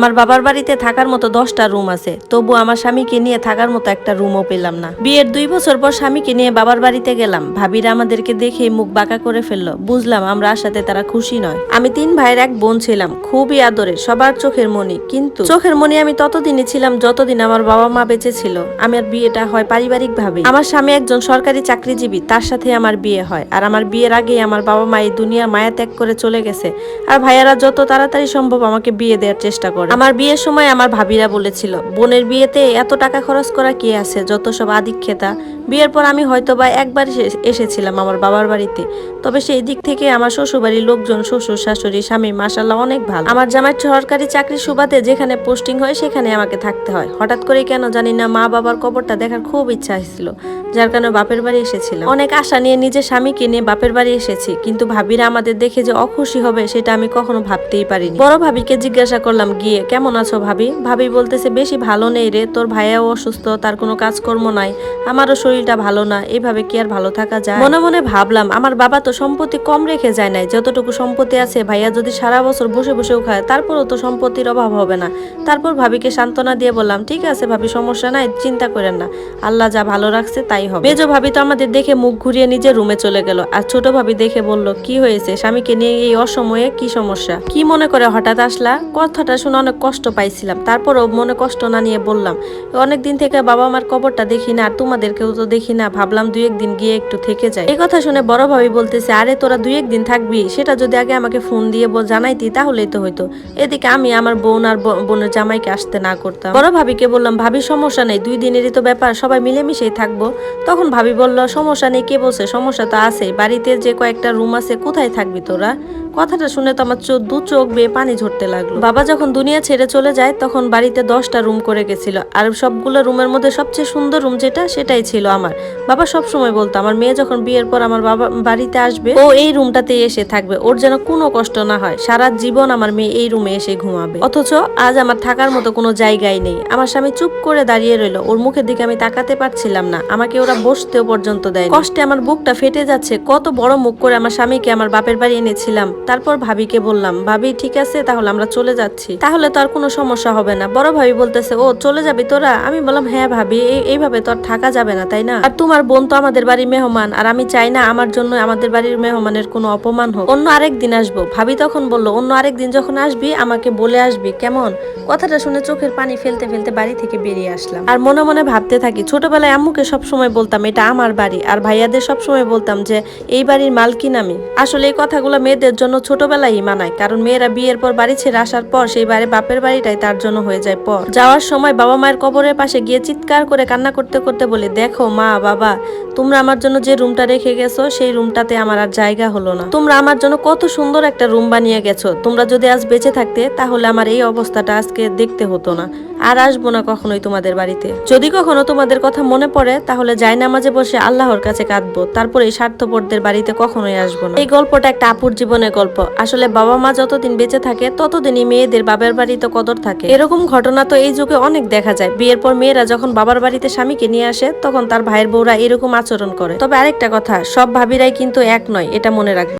আমার বাবার বাড়িতে থাকার মতো দশটা রুম আছে। তবু আমার স্বামীকে নিয়ে থাকার মতো একটা রুমও পেলাম না। বিয়ের দুই বছর পর স্বামীকে নিয়ে বাবার বাড়িতে গেলাম। ভাবিরা আমাদেরকে দেখে মুখ বাঁকা করে ফেলল। বুঝলাম আমরা আসাতে তারা খুশি নয়। আমি তিন ভাইয়ের এক বোন ছিলাম, খুবই আদরের সবার চোখের মনি কিন্তু চোখের মনি আমি ততদিনই ছিলাম যতদিন আমার বাবা মা বেঁচে ছিল। আমার বিয়েটা হয় পারিবারিক ভাবে আমার স্বামী একজন সরকারি চাকরিজীবী, তার সাথে আমার বিয়ে হয়। আর আমার বিয়ের আগেই আমার বাবা মা এই দুনিয়া মায়া ত্যাগ করে চলে গেছে। আর ভাইয়ারা যত তাড়াতাড়ি সম্ভব আমাকে বিয়ে দেওয়ার চেষ্টা করে। আমার বিয়ের সময় আমার ভাবিরা বলেছিল, বোনের বিয়েতে এত টাকা খরচ করা কি আছে? যত সব আদিক্ষেতা বিয়ের পর আমি হয়তো বা একবার এসেছিলাম আমার বাবার বাড়িতে। তবে সেই দিক থেকে আমার শ্বশুরবাড়ির লোকজন, শ্বশুর, শাশুড়ি, স্বামী মাসাল্লাহ অনেক ভালো। আমার জামাই সরকারি চাকরির সুবাদে যেখানে পোস্টিং হয় সেখানে আমাকে থাকতে হয়। হঠাৎ করে কেন জানি না মা বাবার কবরটা দেখার খুব ইচ্ছা ছিল যার কারণে বাপের বাড়ি এসেছিলাম। অনেক আশা নিয়ে নিজের স্বামীকে নিয়ে বাপের বাড়ি এসেছি, কিন্তু ভাবিরা আমাদের দেখে যে অখুশি হবে সেটা আমি কখনো ভাবতেই পারিনি। বড় ভাবিকে জিজ্ঞাসা করলাম, গিয়ে কেমন আছো ভাবি? ভাবি বলতেছে, বেশি ভালো নেই রে, তোর ভাইয়াও অসুস্থ, তার কোনো কাজকর্ম নাই, আমারও শরীরটা ভালো না এইভাবে কি আর ভালো থাকা যায়? মনে মনে ভাবলাম, আমার বাবা তো সম্পত্তি কম রেখে যায় নাই, যতটুকু সম্পত্তি আছে ভাইয়া যদি সারা বছর বসে বসেও খায়, তারপরও তো সম্পত্তির অভাব হবে না। তারপর ভাবিকে সান্ত্বনা দিয়ে বললাম, ঠিক আছে ভাবি, সমস্যা নাই, চিন্তা করেন না, আল্লাহ যা ভালো রাখছে তাই হবে। মেজো ভাবি তো আমাদের দেখে মুখ ঘুরিয়ে নিজের রুমে চলে গেল, আর ছোট ভাবি দেখে বলল, কি হয়েছে? স্বামীকে নিয়ে এই অসময়ে কি সমস্যা? কি মনে করে হঠাৎ আসলা, কথাটা শুনে অনেক কষ্ট পাইছিলাম, তারপরও মনে কষ্ট না নিয়ে বললাম, অনেক দিন থেকে বাবা মার কবরটা দেখি না, আর তোমাদেরকেও তো দেখি না, ভাবলাম দুই একদিন গিয়ে একটু থেকে যাই। এই কথা শুনে বড় ভাবি বলতেছে, আরে, তোরা দুই একদিন থাকবি, সেটা যদি আগে আমাকে ফোন দিয়ে জানাইতি, তাহলেই তো হইতো। এদিকে আমি আমার বোন আর বোনের জামাইকে আসতে না করতাম। বড় ভাবিকে বললাম, ভাবি, সমস্যা নেই, দুই দিনেরই তো ব্যাপার, সবাই মিলেমিশেই থাকব। তখন ভাবি বলল, সমস্যা নেই, কে বলছে? সমস্যা তো আছে বাড়িতে যে কয়েকটা রুম আছে, কোথায় থাকবি তোরা? কথাটা শুনে তো আমার দু চোখ বেয়ে পানি ঝরতে লাগল। বাবা যখন দুনিয়া ছেড়ে চলে যায়, তখন বাড়িতে দশটা রুম করে গেছিল। আর সবগুলো রুমের মধ্যে সবচেয়ে সুন্দর রুম যেটা, সেটাই ছিল আমার। বাবা সব সময় বলতো, আমার মেয়ে যখন বিয়ের পর আমার বাবা বাড়িতে আসবে, ও এই রুমটাতে এসে থাকবে। ওর যেন কোনো কষ্ট না হয়। সারা জীবন আমার মেয়ে এই রুমে এসে ঘুমাবে। অথচ আজ আমার থাকার মতো কোনো জায়গাই নেই। আমার স্বামী চুপ করে দাঁড়িয়ে রইল। ওর মুখের দিকে আমি তাকাতে পারছিলাম না। আমাকে ওরা বসতেও পর্যন্ত দেয় কষ্টে আমার বুকটা ফেটে যাচ্ছে। কত বড় মুখ করে আমার স্বামীকে আমার বাপের বাড়ি এনেছিলাম। তারপর ভাবিকে বললাম, ভাবি, ঠিক আছে, তাহলে আমরা চলে যাচ্ছি। তাহলে তো আর কোনো সমস্যা হবে না। বড় ভাবি বলতেছে, ও, চলে যাবি তোরা? আমি বললাম হ্যাঁ ভাবি, এই- এইভাবে তো আর থাকা যাবে না, তাই না? আর তোমার বোন তো আমাদের বাড়ির মেহমান, আর আমি চাই না আমার জন্য আমাদের বাড়ির মেহমানের কোনো অপমান হোক। অন্য আরেক দিন আসব। ভাবি তখন বলল, অন্য আরেক দিন যখন আসবি, আমাকে বলে আসবি, কেমন? কথাটা শুনে চোখের পানি ফেলতে ফেলতে বাড়ি থেকে বেরিয়ে আসলাম। আর মনে মনে ভাবতে থাকি, ছোটবেলায় আম্মুকে সবসময় বলতাম, এটা আমার বাড়ি। আর ভাইয়াদের সবসময় বলতাম যে, এই বাড়ির মালকিন আমি। আসলে এই কথাগুলো মেয়েদের জন্য ছোটবেলায় মানায় কারণ মেয়েরা বিয়ের পর বাড়ি ছেড়ে আসার পর সেই বাড়ি বাপের বাড়িটাই তার জন্য হয়ে যায় পর। যাওয়ার সময় বাবা মায়ের কবরের পাশে গিয়ে চিৎকার করে কান্না করতে করতে বলে, দেখো মা, বাবা, তোমরা আমার জন্য যে রুমটা রেখে গেছো, সেই রুমটাতে আমার আর জায়গা হলো না। তোমরা আমার জন্য কত সুন্দর একটা রুম বানিয়ে গেছো। তোমরা যদি আজ বেঁচে থাকতে, তাহলে আমার এই অবস্থাটা আজকে দেখতে হতো না। আর আসব না কখনোই তোমাদের বাড়িতে। যদি কখনো তোমাদের কথা মনে পড়ে, তাহলে যাই নামাজে বসে আল্লাহর কাছে কাঁদবো। তারপরে এই স্বার্থপরদের বাড়িতে কখনোই আসব না। এই গল্পটা একটা আপুর জীবনের গল্প। আসলে বাবা মা যতদিন বেঁচে থাকে, ততদিনই মেয়েদের বাবার বাড়িতে কদর থাকে। এরকম ঘটনা তো এই যুগে অনেক দেখা যায়। বিয়ের পর মেয়েরা যখন বাবার বাড়িতে স্বামীকে নিয়ে আসে, তখন তার ভাইয়ের বউরা এরকম আচরণ করে। তবে আরেকটা কথা, সব ভাবিরাই কিন্তু এক নয়, এটা মনে রাখবে।